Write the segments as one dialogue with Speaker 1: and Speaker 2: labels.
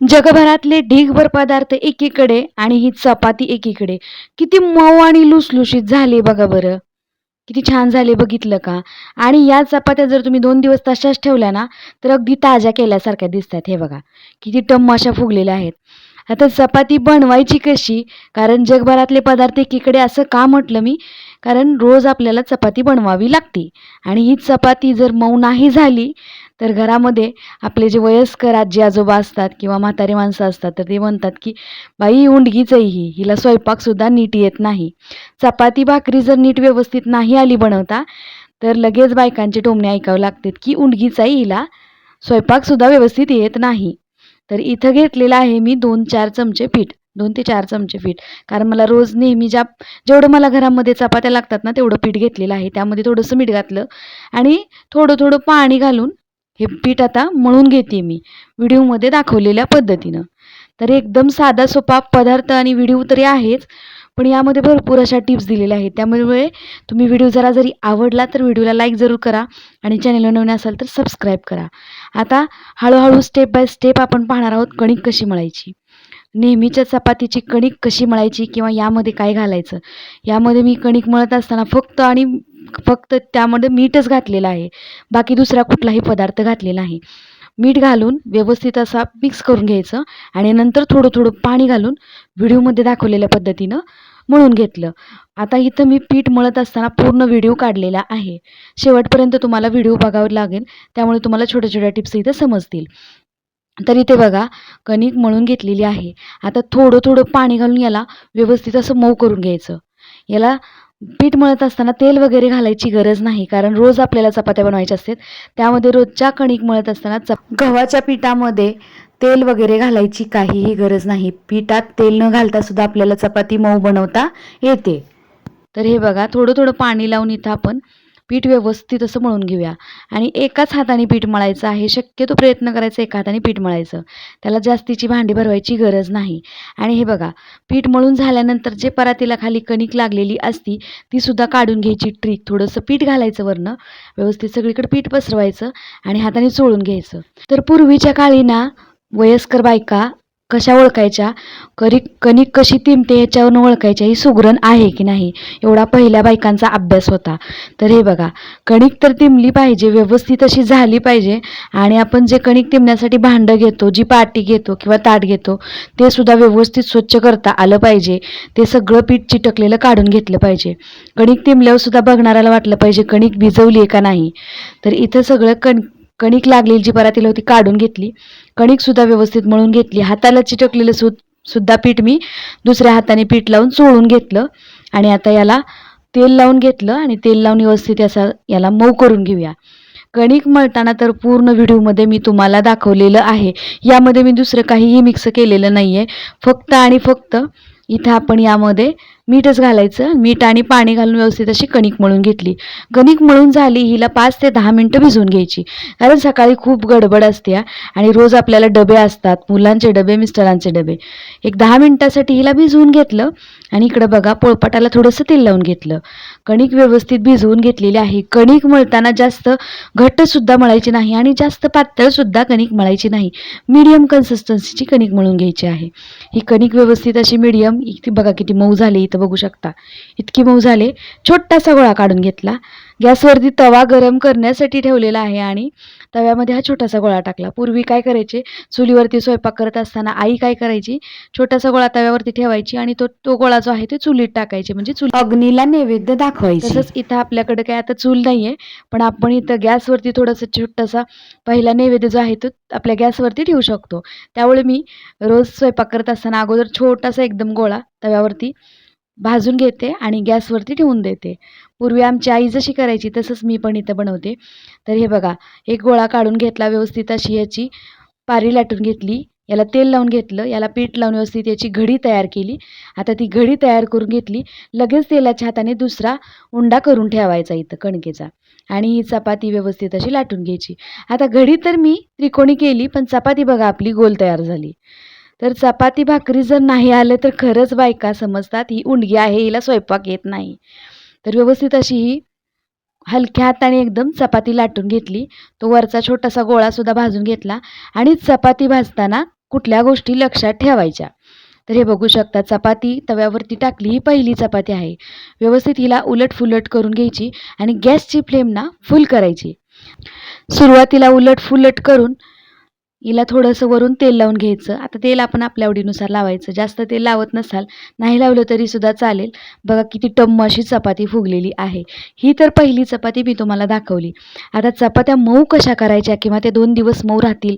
Speaker 1: जगभरातले ढीगभर पदार्थ एकीकडे आणि ही चपाती एकीकडे. किती मऊ आणि लुसलुशीत झाली बघा बरं. किती छान झाले बघितलं का? आणि या चपात्या जर तुम्ही दोन दिवस तशाच ठेवल्या ना तर अगदी ताज्या केल्यासारख्या दिसतात हे बघा. किती टम्माशा फुगलेल्या आहेत. आता चपाती बनवायची कशी? कारण जगभरातले पदार्थ एकीकडे असं का म्हटलं मी? कारण रोज आपल्याला चपाती बनवावी लागते. आणि ही चपाती जर मऊ नाही झाली तर घरामध्ये आपले जे वयस्कर आजी आजोबा असतात किंवा म्हातारी माणसं असतात तर ते म्हणतात की बाई उंडगीच आहे ही. हिला स्वयंपाकसुद्धा नीट येत नाही. चपाती भाकरी जर नीट व्यवस्थित नाही आली बनवता तर लगेच बायकांचे टोमणे ऐकावे लागतात की उंडगीच आहे हिला. स्वयंपाकसुद्धा व्यवस्थित येत नाही. तर इथं घेतलेलं आहे मी दोन चार चमचे पीठ दोन ते चार चमचे पीठ. कारण मला रोज नेहमी ज्या जेवढं मला घरामध्ये चपात्या लागतात ना तेवढं पीठ घेतलेलं आहे. त्यामध्ये थोडंसं मीठ घातलं आणि थोडं थोडं पाणी घालून हे पीठ आता मळून घेते मी. व्हिडिओमध्ये दाखवलेल्या पद्धतीनं. तर एकदम साधा सोपा पदार्थ आणि व्हिडिओ तरी आहेच पण यामध्ये भरपूर अशा टिप्स दिलेल्या आहेत. त्यामुळे तुम्ही व्हिडिओ जरा जरी आवडला तर व्हिडिओला लाईक जरूर करा आणि चॅनलवर नवीन असाल तर सबस्क्राईब करा. आता हळूहळू स्टेप बाय स्टेप आपण पाहणार आहोत कणिक कशी मळायची. नेहमीच्या चपातीची कणिक कशी मळायची किंवा यामध्ये काय घालायचं? यामध्ये मी कणिक मळत असताना फक्त आणि फक्त त्यामध्ये मीठच घातलेलं आहे. बाकी दुसरा कुठलाही पदार्थ घातलेला नाही. मीठ घालून व्यवस्थित असा मिक्स करून घ्यायचं आणि नंतर थोडं थोडं पाणी घालून व्हिडिओमध्ये दाखवलेल्या पद्धतीनं मळून घेतलं. आता इथं मी पीठ मळत असताना पूर्ण व्हिडिओ काढलेला आहे. शेवटपर्यंत तुम्हाला व्हिडिओ बघावा लागेल. त्यामुळे तुम्हाला छोट्या छोट्या टिप्स इथं समजतील. तर इथे बघा कणिक मळून घेतलेली आहे. आता थोडं थोडं पाणी घालून याला व्यवस्थित असं मऊ करून घ्यायचं. याला पीठ मळत असताना तेल वगैरे घालायची गरज नाही कारण रोज आपल्याला चपात्या बनवायच्या असतात. त्यामध्ये रोजच्या कणिक मळत असताना चप गव्हाच्या पिठामध्ये तेल वगैरे घालायची काहीही गरज नाही. पिठात तेल न घालता सुद्धा आपल्याला चपाती मऊ बनवता येते. तर हे बघा थोडं थोडं पाणी लावून इथं आपण पीठ व्यवस्थित असं मळून घेऊया. आणि एकाच हाताने पीठ मळायचं आहे. शक्यतो प्रयत्न करायचा एका हाताने पीठ मळायचं. त्याला जास्तीची भांडी भरवायची गरज नाही. आणि हे बघा पीठ मळून झाल्यानंतर जे परातीला खाली कणिक लागलेली असती ती सुद्धा काढून घ्यायची ट्रिक थोडंसं पीठ घालायचं वरनं. व्यवस्थित सगळीकडे पीठ पसरवायचं आणि हाताने चोळून घ्यायचं. तर पूर्वीच्या काळी ना वयस्कर बायका कशा ओळखायच्या? करी कणिक कशी तिंबते ह्याच्यावरून ओळखायच्या? ही सुगरण आहे की नाही? एवढा पहिल्या बायकांचा अभ्यास होता. तर हे बघा कणिक तर तिंबली पाहिजे व्यवस्थित अशी झाली पाहिजे आणि आपण जे कणिक तिंबण्यासाठी भांडं घेतो जी पाटी घेतो किंवा ताट घेतो ते सुद्धा व्यवस्थित स्वच्छ करता आलं पाहिजे. ते सगळं पीठ चिटकलेलं काढून घेतलं पाहिजे. कणिक तिंबल्यावर सुद्धा बघणाऱ्याला वाटलं पाहिजे कणिक भिजवली आहे का नाही? तर इथं सगळं कण कणिक लागलेली जी परातीला होती काढून घेतली. कणिकसुद्धा व्यवस्थित मळून घेतली. हाताला चिटकलेलं सु सुद्धा पीठ मी दुसऱ्या हाताने पीठ लावून सोडून घेतलं. आणि आता याला तेल लावून घेतलं आणि तेल लावून व्यवस्थित असा याला मऊ करून घेऊया. कणिक मळताना तर पूर्ण व्हिडिओमध्ये मी तुम्हाला दाखवलेलं आहे. यामध्ये मी दुसरं काहीही मिक्स केलेलं नाही आहे फक्त आणि फक्त इथं आपण यामध्ये मीठच घालायचं मीठ आणि पाणी घालून व्यवस्थित अशी कणिक मळून घेतली. कणिक मळून झाली हिला पाच ते दहा मिनटं भिजवून घ्यायची. कारण सकाळी खूप गडबड असते आणि रोज आपल्याला डबे असतात मुलांचे डबे मिस्टरांचे डबे. एक दहा मिनटासाठी हिला भिजवून घेतलं आणि इकडं बघा पोळपाटाला थोडंसं तेल लावून घेतलं. कणिक व्यवस्थित भिजवून घेतलेली आहे. कणिक मळताना जास्त घट्टसुद्धा मळायची नाही आणि जास्त पातळसुद्धा कणिक मळायची नाही. मीडियम कन्सिस्टन्सीची कणिक मळून घ्यायची आहे. ही कणिक व्यवस्थित अशी मीडियम इथे बघा किती मऊ झाली इथं बघू शकता. इतकी मऊ झाले. छोटासा गोळा काढून घेतला. गॅसवरती तवा गरम करण्यासाठी ठेवलेला आहे आणि तव्यामध्ये हा छोटासा गोळा टाकला. पूर्वी काय करायचे? चुलीवरती स्वयंपाक करत असताना आई काय करायची? छोटासा गोळा तव्यावरती ठेवायची आणि तो तो गोळा जो आहे तो चुलीत टाकायचे. म्हणजे चुल अग्नीला नैवेद्य दाखवायचे. तसंच इथं आपल्याकडे काय आता चूल नाहीये. पण आपण इथं गॅसवरती थोडासा छोटासा पहिला नैवेद्य जो आहे तो आपल्या गॅसवरती ठेवू शकतो. त्यामुळे मी रोज स्वयंपाक करत असताना अगोदर छोटासा एकदम गोळा तव्यावरती भाजून घेते आणि गॅसवरती ठेवून देते. पूर्वी आमची आई जशी करायची तसंच मी पण इथं बनवते. तर हे बघा एक गोळा काढून घेतला व्यवस्थित अशी याची पारी लाटून घेतली. याला तेल लावून घेतलं याला पीठ लावून व्यवस्थित याची घडी तयार केली. आता ती घडी तयार करून घेतली लगेच तेलाच्या हाताने दुसरा उंडा करून ठेवायचा इथं कणकेचा. आणि ही चपाती व्यवस्थित अशी लाटून घ्यायची. आता घडी तर मी त्रिकोणी केली पण चपाती बघा आपली गोल तयार झाली. तर चपाती भाकरी जर नाही आलं तर खरंच बायका समजतात ही उंडगी आहे हिला स्वयंपाक येत नाही. तर व्यवस्थित अशी ही हलक्या हाताने एकदम चपाती लाटून घेतली. तो वरचा छोटासा गोळासुद्धा भाजून घेतला आणि चपाती भाजताना कुठल्या गोष्टी लक्षात ठेवायच्या. तर हे बघू शकता चपाती तव्यावरती टाकली ही पहिली चपाती आहे. व्यवस्थित हिला उलट फुलट करून घ्यायची आणि गॅसची फ्लेम ना फुल करायची. सुरुवातीला उलट फुलट करून हिला थोडंसं वरून तेल लावून घ्यायचं. आता तेल आपण आपल्या आवडीनुसार लावायचं. जास्त तेल लावत नसाल नाही लावलं तरी सुद्धा चालेल. बघा किती टम्म अशी चपाती फुगलेली आहे. ही तर पहिली चपाती मी तुम्हाला दाखवली. आता चपात्या मऊ कशा करायच्या किंवा ते दोन दिवस मऊ राहतील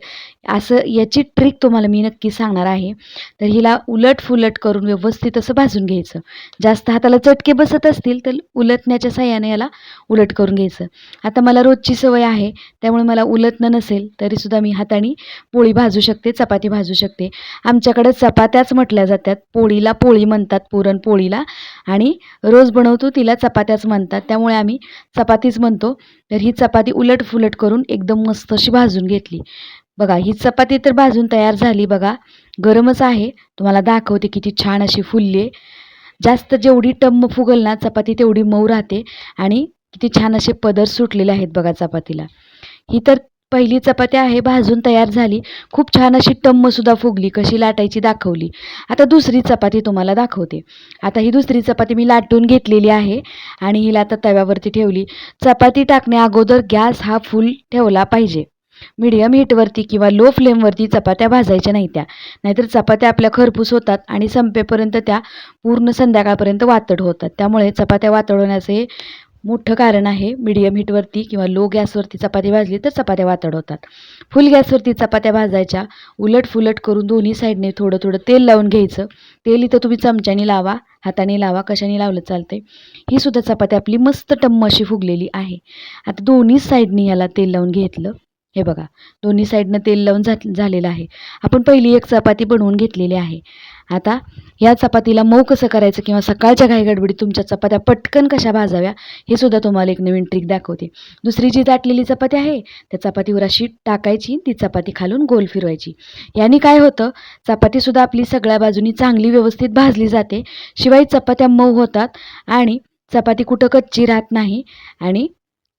Speaker 1: असं याची ट्रिक तुम्हाला मी नक्की सांगणार आहे. तर हिला उलट फुलट करून व्यवस्थित असं भाजून घ्यायचं. जास्त हाताला चटके बसत असतील तर उलटण्याच्या साह्याने याला उलट करून घ्यायचं. आता मला रोजची सवय आहे त्यामुळे मला उलटणं नसेल तरीसुद्धा मी हाताने पोळी भाजू शकते चपाती भाजू शकते. आमच्याकडे चपात्याच म्हटल्या जातात. पोळीला पोळी म्हणतात पुरणपोळीला. आणि रोज बनवतो तिला चपात्याच म्हणतात. त्यामुळे आम्ही चपातीच म्हणतो. तर ही चपाती उलट फुलट करून एकदम मस्त अशी भाजून घेतली. बघा ही चपाती तर भाजून तयार झाली बघा. गरमच आहे. तुम्हाला दाखवते किती छान अशी फुलली आहे. जास्त जेवढी टम्म फुगल ना चपाती तेवढी मऊ राहते. आणि किती छान असे पदर सुटलेले आहेत बघा चपातीला. ही तर पहिली चपाती आहे भाजून तयार झाली. खूप छान अशी टम्मसुद्धा फुगली कशी लाटायची दाखवली. आता दुसरी चपाती तुम्हाला दाखवते. आता ही दुसरी चपाती मी लाटून घेतलेली आहे आणि हिला आता तव्यावरती ठेवली. चपाती टाकण्या अगोदर गॅस हा फुल ठेवला पाहिजे. मीडियम हीटवरती किंवा लो फ्लेमवरती चपात्या भाजायच्या नाही त्या. नाहीतर चपात्या आपल्या खरपूस होतात आणि संपेपर्यंत त्या पूर्ण संध्याकाळपर्यंत वातड होतात. त्यामुळे चपात्या वातडवण्याचे हे मोठं कारण आहे मीडियम हीटवरती किंवा लो गॅसवरती चपाती भाजली तर चपात्या वातड होतात. फुल गॅसवरती चपात्या भाजायच्या उलट फुलट करून दोन्ही साईडने थोडं थोडं तेल लावून घ्यायचं. तेल इथं तुम्ही चमच्याने लावा हाताने लावा कशाने लावलं चालते ही सुद्धा चपाती आपली मस्त टम्म अशी फुगलेली आहे. आता दोन्ही साईडनी याला तेल लावून घेतलं. हे बघा दोन्ही साईडनं तेल लावून झा झालेलं आहे. आपण पहिली एक चपाती बनवून घेतलेली आहे. आता या चपातीला मऊ कसं करायचं किंवा सकाळच्या घाईगडबडीत तुमच्या चपात्या पटकन कशा भाजाव्या हे सुद्धा तुम्हाला एक नवीन ट्रिक दाखवते. दुसरी जी दाटलेली चपाती आहे त्या चपातीवर अशी टाकायची ती चपाती खालून गोल फिरवायची. याने काय होतं चपातीसुद्धा आपली सगळ्या बाजूनी चांगली व्यवस्थित भाजली जाते. शिवाय चपात्या मऊ होतात आणि चपाती कुठं कच्ची राहत नाही आणि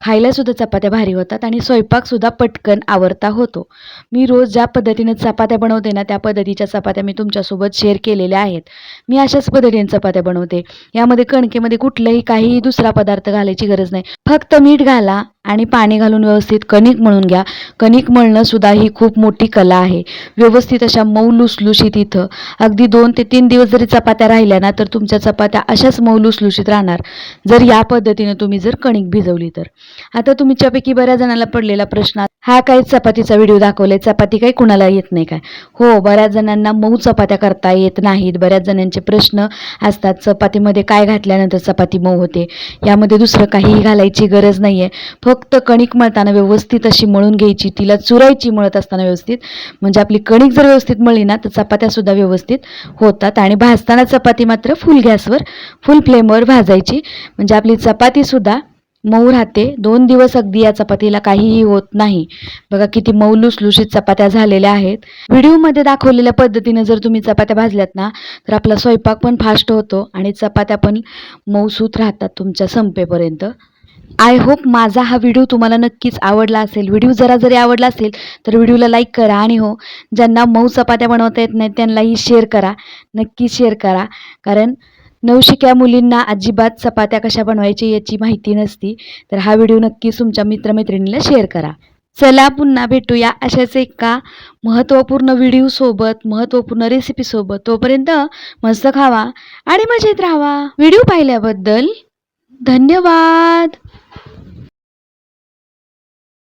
Speaker 1: खायलासुद्धा चपात्या भारी होतात आणि स्वयंपाकसुद्धा पटकन आवरता होतो. मी रोज ज्या पद्धतीने चपात्या बनवते ना त्या पद्धतीच्या चपात्या मी तुमच्यासोबत शेअर केलेल्या आहेत. मी अशाच पद्धतीने चपात्या बनवते. यामध्ये कणकेमध्ये कुठलंही काहीही दुसरा पदार्थ घालायची गरज नाही. फक्त मीठ घाला आणि पाणी घालून व्यवस्थित कणिक मळून घ्या. कणिक मळणं सुद्धा ही खूप मोठी कला आहे. व्यवस्थित अशा मऊ लुसलुशीत इथं. अगदी दोन ते तीन दिवस जरी चपात्या राहिल्या ना तर तुमच्या चपात्या अशाच मऊ लुसलुशीत राहणार. जर या पद्धतीने तुम्ही जर कणिक भिजवली तर. आता तुमच्यापैकी बऱ्याच जणांना पडलेला प्रश्न हा काय चपातीचा व्हिडिओ दाखवलाय चपाती काही कुणाला येत नाही काय? हो बऱ्याच जणांना मऊ चपात्या करता येत नाहीत. बऱ्याच जणांचे प्रश्न असतात चपातीमध्ये काय घातल्यानंतर चपाती मऊ होते? यामध्ये दुसरं काहीही घालायची गरज नाही आहे फक्त कणिक मळताना व्यवस्थित अशी मळून घ्यायची तिला चुरायची मळत असताना व्यवस्थित. म्हणजे आपली कणिक जर व्यवस्थित मळली ना तर चपात्यासुद्धा व्यवस्थित होतात. आणि भाजताना चपाती मात्र फुल गॅसवर फुल फ्लेमवर भाजायची. म्हणजे आपली चपातीसुद्धा मऊ राहते. दोन दिवस अगदी या चपातीला काहीही होत नाही. बघा किती मऊ लुसलुशीत चपात्या झालेल्या आहेत. व्हिडिओमध्ये दाखवलेल्या पद्धतीने जर तुम्ही चपात्या भाजल्यात ना तर आपला स्वयंपाक पण फास्ट होतो आणि चपात्या पण मऊसूत राहतात तुमच्या संपेपर्यंत. आय होप माझा हा व्हिडिओ तुम्हाला नक्कीच आवडला असेल. व्हिडिओ जरा जरी आवडला असेल तर व्हिडिओला लाईक करा आणि हो ज्यांना मऊ चपात्या बनवता येत नाहीत त्यांनाही शेअर करा. नक्की शेअर करा. कारण नवशिक्या मुलींना अजिबात चपात्या कशा बनवायची याची माहिती नसती. तर हा व्हिडिओ नक्कीच तुमच्या मित्रमैत्रिणीला शेअर करा. चला पुन्हा भेटूया अशाच एका महत्त्वपूर्ण व्हिडिओसोबत महत्त्वपूर्ण रेसिपीसोबत तोपर्यंत मस्त खावा आणि मजेत राहावा. व्हिडिओ पाहिल्याबद्दल धन्यवाद.